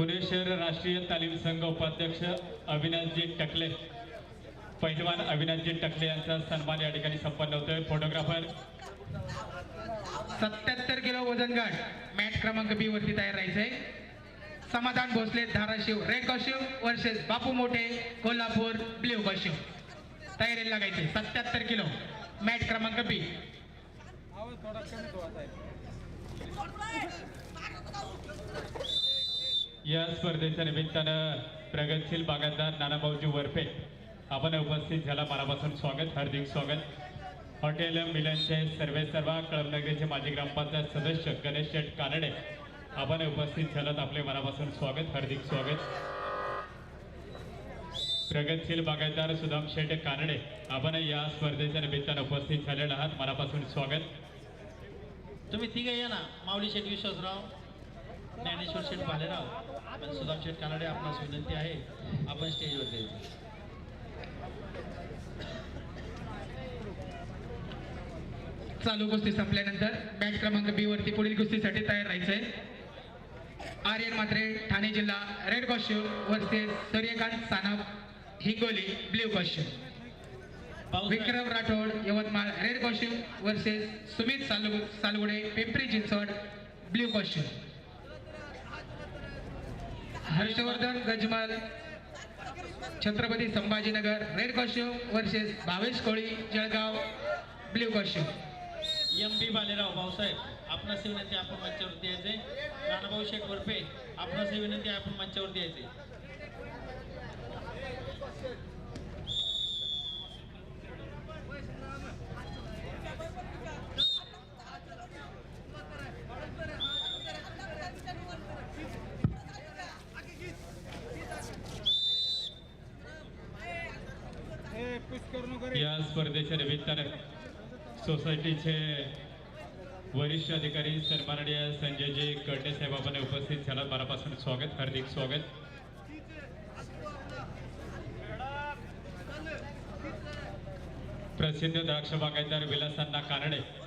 पुणे शहर राष्ट्रीय तालीम संघ उपाध्यक्ष अविनाशजी टकले. पैलवान अविनाशजी टकले यांचा सन्मान या ठिकाणी संपन्न होतोय. फोटोग्राफर सत्याहत्तर किलो वजन गट मॅच क्रमांक बी वरती तयार राहायचंय. Samadhan Bhosale Dharashiv red costume versus Bapu Mothe Kolhapur blue costume तयारीला लागायचे सत्याहत्तर किलो. मॅच क्रमांक बी या स्पर्धेच्या निमित्तानं प्रगतशील बागायतदार नानाभाऊजी वरपे आपण उपस्थित झाला. मनापासून स्वागत हार्दिक स्वागत. हॉटेल मिलनचे सर्वे सर्वा कळमनगरीचे माजी ग्रामपंचायत सदस्य गणेश शेठ कानडे आपण उपस्थित झालात. आपले मनापासून स्वागत हार्दिक स्वागत. प्रगतशील बागायतदार सुदाम शेठ कानडे आपण या स्पर्धेच्या निमित्तानं उपस्थित झालेला आहात. मनापासून स्वागत. तुम्ही तिघे या ना. माऊली शेठ विश्वासराव ज्ञानेश्वर शेठ भालेराव. कानडे आपणास विनंती आहे आपण स्टेजवर चालू कुस्ती संपल्यानंतर मॅच क्रमांक बी वरती पुढील कुस्तीसाठी तयार राहायचंय. आर्यन मात्रे ठाणे जिल्हा red costume versus Suryakant Sanap Hingoli blue costume Vikram Rathod Yavatmal red costume versus Sumit Salu Salgude Pimpri Chinchwad blue costume Harshvardhan Gajmal Chhatrapati Sambhajinagar red costume versus Bhavesh Koli Jalgaon blue costume M B Bhalerao Bhausaheb आपणास विनंती आपण मंचावरती यायचे राणाभाऊ शेठ वरपे आपणास विनंती आपण मंचावरती यायचे या स्पर्धेच्या निमित्तानं सोसायटीचे वरिष्ठ अधिकारी सन्माननीय संजयजी कर्टे साहेब आपण उपस्थित झाला. मनापासून स्वागत हार्दिक स्वागत. प्रसिद्ध द्राक्ष बागायतदार विलासांना कानडे